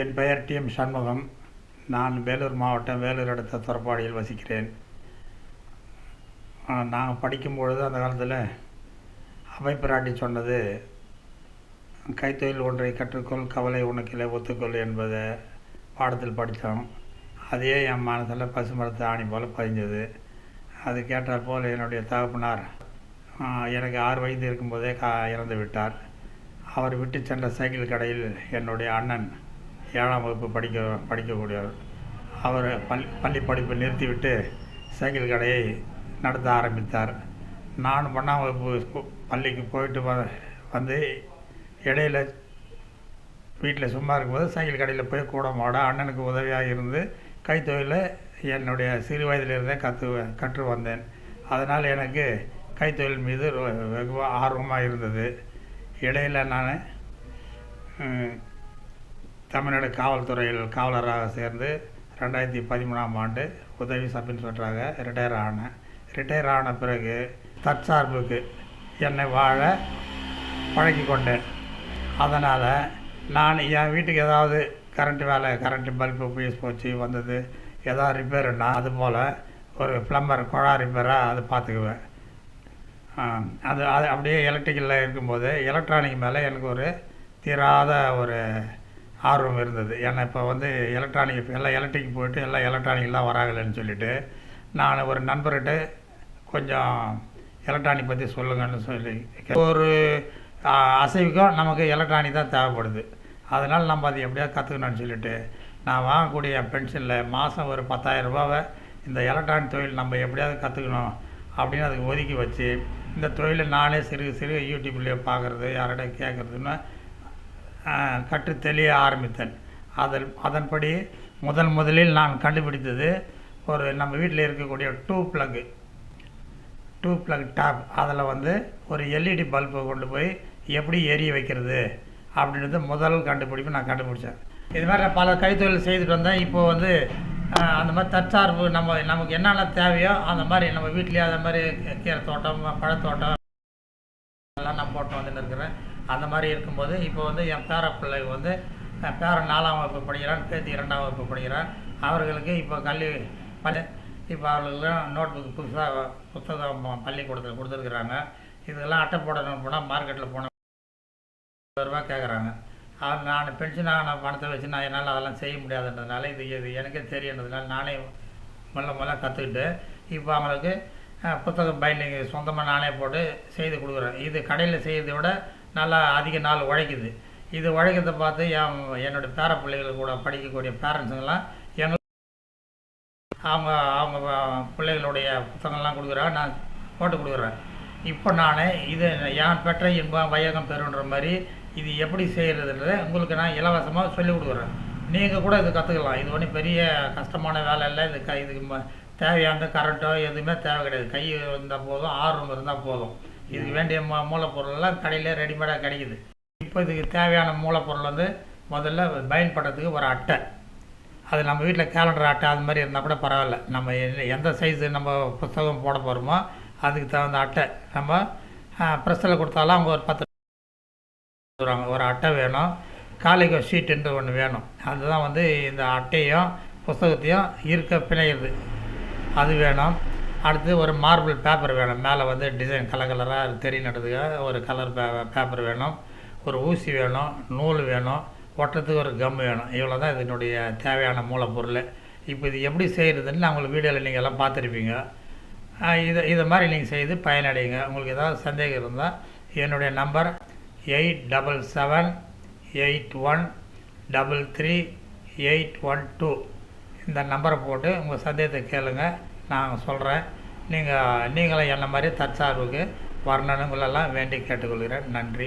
என் பெயர் D M Shanmugam. நான் வேலூர் மாவட்டம் வேலூர் அடுத்த துறப்பாடியில் வசிக்கிறேன். நாங்கள் படிக்கும்பொழுது அந்த காலத்தில் அமைப்பிராட்டி சொன்னது கைத்தொழில் ஒன்றை கற்றுக்கொள் கவலை உனக்கில்லை ஒத்துக்கொள் என்பதை பாடத்தில் படித்தோம். அதையே என் மனசில் பசுமரத்து ஆணி போல் பதிஞ்சது. அது கேட்டால் போல் என்னுடைய தகப்பனார் எனக்கு ஆறு வயது இருக்கும்போதே கா இறந்து விட்டார். அவர் விட்டு சென்ற சைக்கிள் கடையில் என்னுடைய அண்ணன் ஏழாம் வகுப்பு படிக்க படிக்கக்கூடியவர். அவர் பள்ளி பள்ளி படிப்பை நிறுத்திவிட்டு சைக்கிள் கடையை நடத்த ஆரம்பித்தார். நான் ஒன்றாம் வகுப்பு பள்ளிக்கு போயிட்டு வ வந்து இடையில வீட்டில் சும்மா இருக்கும்போது சைக்கிள் கடையில் போய் கூட மாட அண்ணனுக்கு உதவியாக இருந்து கைத்தொழிலை என்னுடைய சிறு வயதிலிருந்தே கற்று கற்று வந்தேன். அதனால் எனக்கு கைத்தொழில் மீது ரொ- வெகு ஆர்வமாக இருந்தது. இடையில நான் தமிழ்நாடு காவல்துறையில் காவலராக சேர்ந்து ரெண்டாயிரத்தி பதிமூணாம் ஆண்டு உதவி சப் இன்ஸ்பெக்டராக ரிட்டையர் ஆனேன் ரிட்டையர் ஆன பிறகு தற்சார்புக்கு என்னை வாழ பழக்கி கொண்டேன். அதனால் நான் என் வீட்டுக்கு ஏதாவது கரண்ட் வேலை கரண்ட் பல்பு பீஸ் போச்சு வந்தது ஏதாவது ரிப்பேருன்னா அது போல் ஒரு ப்ளம்பர் குழா ரிப்பேராக அது பார்த்துக்குவேன். அது அது அப்படியே எலக்ட்ரிக்கலில் இருக்கும்போது எலக்ட்ரானிக் மேலே எனக்கு ஒரு தீராத ஒரு ஆர்வம் இருந்தது. ஏன்னா இப்போ வந்து எலக்ட்ரானிக் எல்லாம் எலக்ட்ரிக் போயிட்டு எல்லாம் எலக்ட்ரானிக்லாம் வராங்கன்னு சொல்லிட்டு நான் ஒரு நண்பர்கிட்ட கொஞ்சம் எலக்ட்ரானிக் பற்றி சொல்லுங்கன்னு சொல்லி ஒரு அசைவுக்கும் நமக்கு எலக்ட்ரானிக் தான் தேவைப்படுது. அதனால் நம்ம அதை எப்படியாவது கற்றுக்கணும்னு சொல்லிட்டு நான் வாங்கக்கூடிய பென்ஷனில் மாதம் ஒரு பத்தாயிரம் ரூபாவை இந்த எலக்ட்ரானிக் தொழில் நம்ம எப்படியாவது கற்றுக்கணும் அப்படின்னு அதுக்கு ஒதுக்கி வச்சு இந்த தொழிலை நானே சிறு சிறு யூடியூப்லேயே பார்க்குறது யார்கிட்ட கேட்குறதுன்னு கற்று தெளிய ஆரம்பித்தேன். அதில் அதன்படி முதன் முதலில் நான் கண்டுபிடித்தது ஒரு நம்ம வீட்டில் இருக்கக்கூடிய two plug two plug tape அதில் வந்து ஒரு எல்இடி பல்பை கொண்டு போய் எப்படி எரிய வைக்கிறது அப்படின்றது முதல் கண்டுபிடிப்பு நான் கண்டுபிடிச்சேன். இது மாதிரி நான் பல கைத்தொழில் செய்துட்டு வந்தேன். இப்போ வந்து அந்த மாதிரி தற்சார்பு நம்ம நமக்கு என்னென்ன தேவையோ அந்த மாதிரி நம்ம வீட்லேயே அந்த மாதிரி கீரை தோட்டம் பழத்தோட்டம் எல்லாம் நான் போட்டு வந்துட்டு இருக்கிறேன். அந்த மாதிரி இருக்கும்போது இப்போ வந்து என் பேர பிள்ளை வந்து பேரன் நாலாம் வகுப்பு படிக்கிறான் பேத்தி இரண்டாம் வகுப்பு படிக்கிறான். அவர்களுக்கு இப்போ கல்வி பள்ளி இப்போ அவர்களுக்கெல்லாம் நோட் புக் புதுசாக புத்தகம் பள்ளிக்கூடத்தில் கொடுத்துருக்குறாங்க. இதெல்லாம் அட்டை போடணும் போனால் மார்க்கெட்டில் போன ரூபா கேட்குறாங்க அவர் நான் பென்ஷன் ஆன பணத்தை வச்சு நான் என்னால் அதெல்லாம் செய்ய முடியாதுன்றதுனால இது இது எனக்கே தெரியன்றதுனால நானே முதல்ல முதல்ல கற்றுக்கிட்டு இப்போ அவங்களுக்கு புத்தகம் பைண்டிங் சொந்தமாக நானே போட்டு செய்து கொடுக்குறேன். இது கடையில் செய்கிறத விட நல்லா அதிக நாள் உழைக்குது. இது உழைக்கிறத பார்த்து என் என்னுடைய பேர பிள்ளைகள் கூட படிக்கக்கூடிய பேரண்ட்ஸுங்கெல்லாம் எங்கள் அவங்க அவங்க பிள்ளைகளுடைய புத்தகங்கள்லாம் கொடுக்குறாங்க நான் போட்டு கொடுக்குறேன். இப்போ நான் இது என் பெற்ற இன்பம் வையகம் பெறுன்ற மாதிரி இது எப்படி செய்கிறதுன்றத உங்களுக்கு நான் இலவசமாக சொல்லிக் கொடுக்குறேன். நீங்கள் கூட இது கற்றுக்கலாம் இது ஒன்றும் பெரிய கஷ்டமான வேலை இல்லை. இது க இதுக்கு தேவையான கரண்ட்டோ எதுவுமே தேவை கிடையாது. கை இருந்தால் போதும் ஆர்வம் இருந்தால் போதும். இதுக்கு வேண்டிய மூ மூலப்பொருளெல்லாம் கடையில் ரெடிமேடாக கிடைக்குது. இப்போ இதுக்கு தேவையான மூலப்பொருள் வந்து முதல்ல பயன்படுறதுக்கு ஒரு அட்டை. அது நம்ம வீட்டில் கேலண்டர் அட்டை அது மாதிரி இருந்தால் கூட பரவாயில்ல. நம்ம எந்த சைஸு நம்ம புத்தகம் போட போகிறோமோ அதுக்கு தகுந்த அட்டை. நம்ம ப்ரெஸ்ஸில் கொடுத்தாலும் அவங்க ஒரு பத்து ஒரு அட்டை வேணும். காலைக்கு ஷீட்டுன்ற ஒன்று வேணும். அதுதான் வந்து இந்த அட்டையும் புஸ்தகத்தையும் இருக்க பிணையிறது. அது வேணும். அடுத்து ஒரு மார்பிள் பேப்பர் வேணும். மேலே வந்து டிசைன் கலர் கலராக தெரியணுன்றதுக்காக ஒரு கலர் பே பேப்பர் வேணும். ஒரு ஊசி வேணும் நூல் வேணும் ஒட்டுறதுக்கு ஒரு கம் வேணும். இவ்வளோ தான் இதனுடைய தேவையான மூலப்பொருள். இப்போ இது எப்படி செய்கிறதுன்னு நான் உங்களுக்கு வீடியோவில் நீங்கள் எல்லாம் பார்த்துருப்பீங்க. இதை இதை மாதிரி நீங்கள் செய்து பயனடைங்க உங்களுக்கு ஏதாவது சந்தேகம் இருந்தால் என்னுடைய number eight double seven eight one double three eight one two இந்த நம்பரை போட்டு உங்கள் சந்தேகத்தை கேளுங்கள் நான் சொல்கிறேன் நீங்கள் நீங்களும் என்ன மாதிரி தற்சார்புக்கு வரணுங்களெல்லாம் வேண்டி கேட்டுக்கொள்கிறேன். நன்றி.